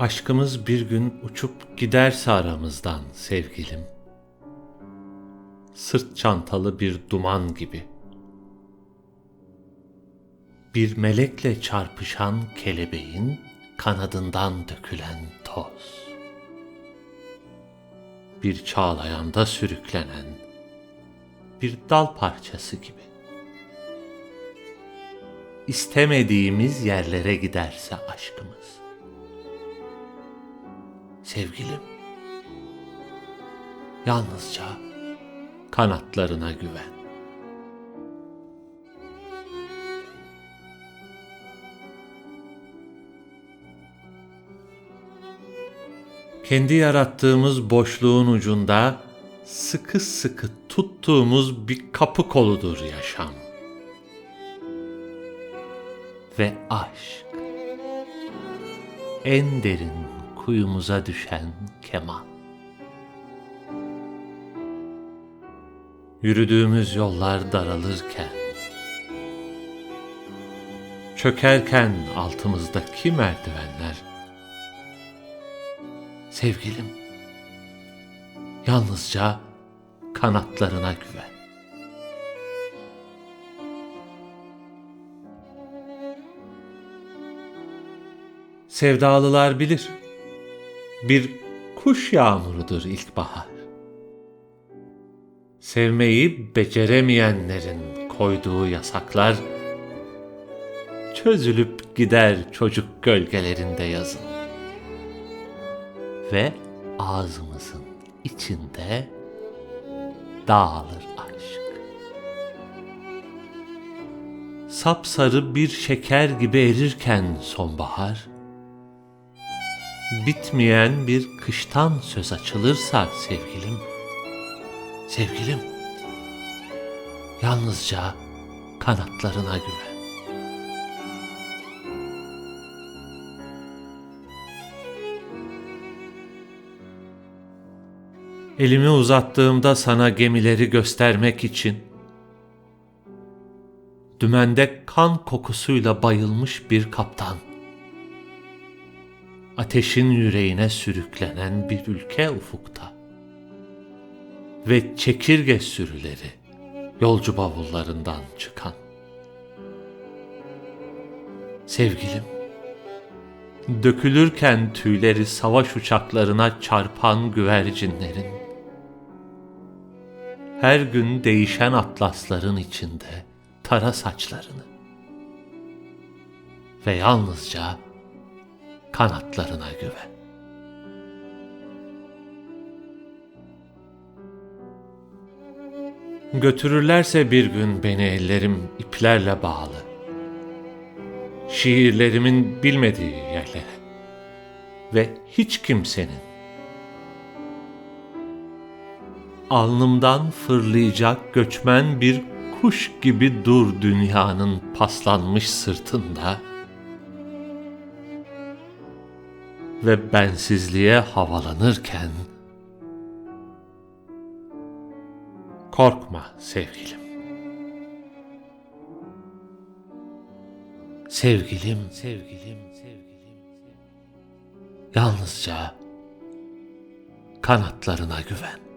Aşkımız bir gün uçup giderse aramızdan sevgilim. Sırt çantalı bir duman gibi. Bir melekle çarpışan kelebeğin kanadından dökülen toz. Bir çağlayanda sürüklenen bir dal parçası gibi. İstemediğimiz yerlere giderse aşkımız sevgilim. Yalnızca kanatlarına güven. Kendi yarattığımız boşluğun ucunda sıkı sıkı tuttuğumuz bir kapı koludur yaşam. Ve aşk en derin kuyumuza düşen keman. Yürüdüğümüz yollar daralırken, çökerken altımızdaki merdivenler, sevgilim, yalnızca kanatlarına güven. Sevdalılar bilir bir kuş yağmurudur ilkbahar. Sevmeyi beceremeyenlerin koyduğu yasaklar çözülüp gider çocuk gölgelerinde yazın. Ve ağzımızın içinde dağılır aşk. Sapsarı bir şeker gibi erirken sonbahar, bitmeyen bir kıştan söz açılırsa sevgilim, sevgilim, yalnızca kanatlarına güven. Elimi uzattığımda sana gemileri göstermek için, dümende kan kokusuyla bayılmış bir kaptan, ateşin yüreğine sürüklenen bir ülke ufukta. Ve çekirge sürüleri yolcu bavullarından çıkan. Sevgilim, dökülürken tüyleri savaş uçaklarına çarpan güvercinlerin, her gün değişen atlasların içinde tara saçlarını ve yalnızca kanatlarına güven. Götürürlerse bir gün beni ellerim iplerle bağlı. Şiirlerimin bilmediği yerlere ve hiç kimsenin alnımdan fırlayacak göçmen bir kuş gibi dur dünyanın paslanmış sırtında.'' Ve bensizliğe havalanırken korkma sevgilim. Sevgilim, sevgilim, sevgilim. Yalnızca kanatlarına güven.